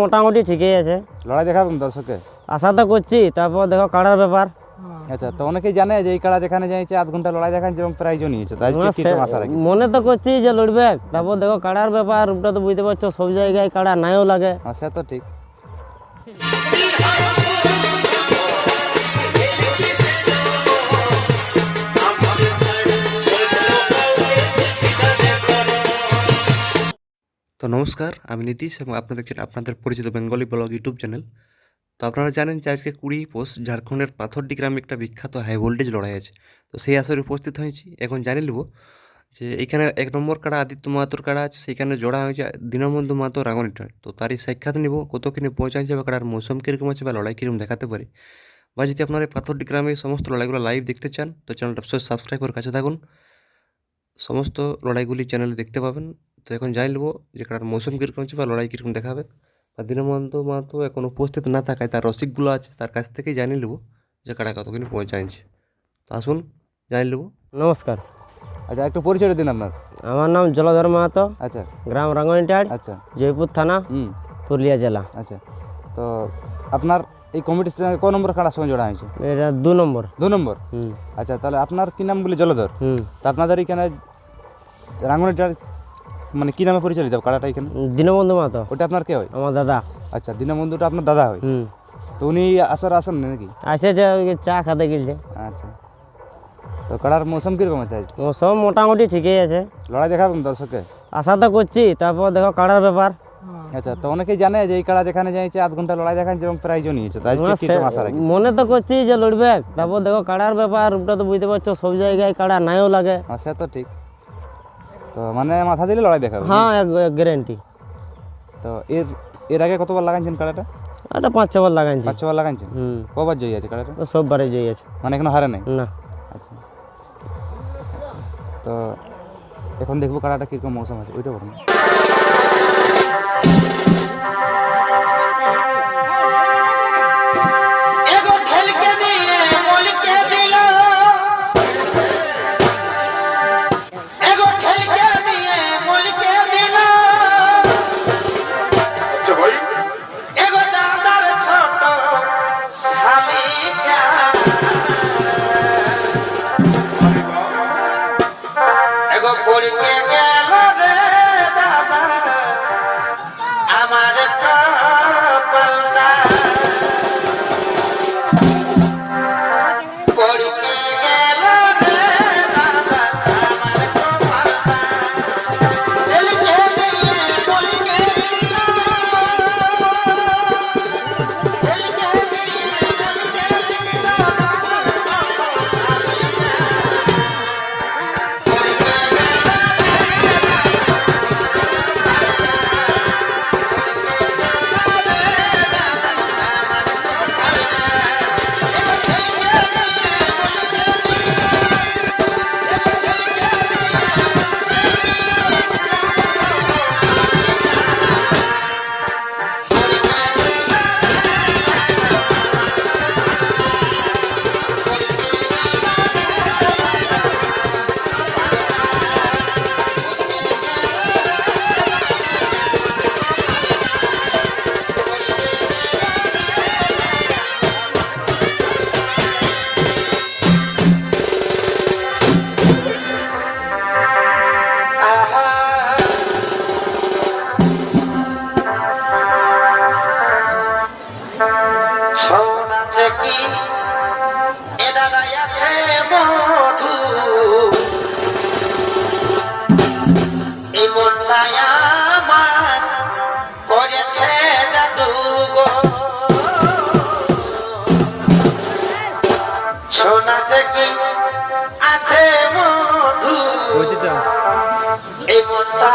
মোটামুটি ঠিকই আছে। লড়াই দেখাবেন দর্শককে? আশা তো করছি তারপর দেখো কাড়ার ব্যাপার। আচ্ছা তো অনেকেই জানে যে এই কাড়া যেখানে যাইছে আধ ঘণ্টা লড়াই দেখাচ্ছে এবং প্রাইজও নিয়েছে তাই আশা রাখি। মনে তো করছি যে লড়বে। তারপর দেখো কাড়ার ব্যাপার রূপটা তো বুঝতে পারছ সব জায়গায় কাড়া নাইও লাগে। আচ্ছা তো ঠিক। তো নমস্কার, আমি নীতিশ এবং আপনাদের আপনাদের পরিচিত বেঙ্গলি ব্লগ ইউটিউব চ্যানেল। তো আপনারা জানেন যে আজকে কুড়ি পোষ ঝাড়খণ্ডের পাথরডি গ্রামে একটা বিখ্যাত হাই ভোল্টেজ লড়াই আছে। তো সেই আসরে উপস্থিত হয়েছি। এখন জানিয়ে নেব যে এখানে এক নম্বর কাড়া আদিত্য মাহাতোর কাড়া আছে সেখানে জোড়া হয়েছে দীনবন্ধু মাহাতো রাঙনিটার তো তারই সাক্ষাৎ নিব কতখানি পৌঁছাচ্ছে বা কাড়ার মৌসুম কীরকম আছে বা লড়াই কীরকম দেখাতে পারে। বা যদি আপনারা এই পাথরডি গ্রামে সমস্ত লড়াইগুলো লাইভ দেখতে চান, তো চ্যানেলটা অবশ্যই সাবস্ক্রাইব করে কাছে থাকুন। সমস্ত লড়াইগুলি চ্যানেলে দেখতে পাবেন। তো এখন জানি নেব যে কার মৌসুম কীরকম হচ্ছে বা লড়াই কীরকম দেখাবে। বা দীনবন্ধু মাহাতো এখন উপস্থিত না থাকায় তার রসিকগুলো আছে তার কাছ থেকেই জানিয়ে নেব যে কারা কতখানি পৌঁছাইছে তো আসুন জানি নেব নমস্কার। আচ্ছা একটু পরিচয় দিন আপনার। আমার নাম জলধর মাহাতো আচ্ছা। গ্রাম রাঙ্গনিটাট আচ্ছা। জয়পুর থানা হুম। পুরুলিয়া জেলা। আচ্ছা। তো আপনার এই কমিটির সঙ্গে ক নম্বর কাড়ার সঙ্গে জোড়া হয়েছে? এটা দু নম্বর। দু নম্বর? হুম। আচ্ছা তাহলে আপনার কি নাম বলে? জলধর? হুম। তো আপনাদের এখানে রাঙ্গনিটার মানে কি নামে পরিচালিত কাড়াটা এখানে? দীনবন্ধু মাহাতো। ওটা আপনার কে হয়? আমার দাদা। আচ্ছা দীনবন্ধুটা আপনার দাদা হয়? হুম। তো উনি আসর আসেন না নাকি? আসে যে ওই চা খাতে গেলছে আচ্ছা। তো কাড়ার মৌসুম কীরকম আছে সব মোটামুটি ঠিকই আছে। লড়াই দেখাবেন দর্শককে? আশা তো করছি তারপর দেখো কাড়ার ব্যাপার। আচ্ছা তো অনেকেই জানে যে এই কাড়া যেখানে যাইছে আধ ঘণ্টা লড়াই দেখাচ্ছে এবং প্রাইজও নিয়েছে তো আজকে না, কি সে- আশা রাখি মনে তো করছি যে লড়বে। তারপর দেখো কাড়ার ব্যাপার ওটা তো বুঝতে পারছ সব জায়গায় কাড়া নাইও লাগে। হ্যাঁ সে তো ঠিক। তো মানে মাথা দিলে লড়াই দেখাবে হ্যাঁ গ্যারেন্টি তো এর এর আগে কতবার লাগাইছেন কাড়াটা? এটা পাঁচ ছবার লাগাইছি। পাঁচ ছবার লাগাইছেন? হুম। কবার জয়ী আছে কাড়াটা? সববারে সব বারে যাই আছে মানে এখনও হারে নাই? না। আচ্ছা। তো এখন দেখব কাড়াটা কীরকম মৌসুম আছে ওইটা বলুন। আছে মধু। এই মনটাই আমার করেছে জাদু গো। সোনাতে কি আছে মধু। এই মনটা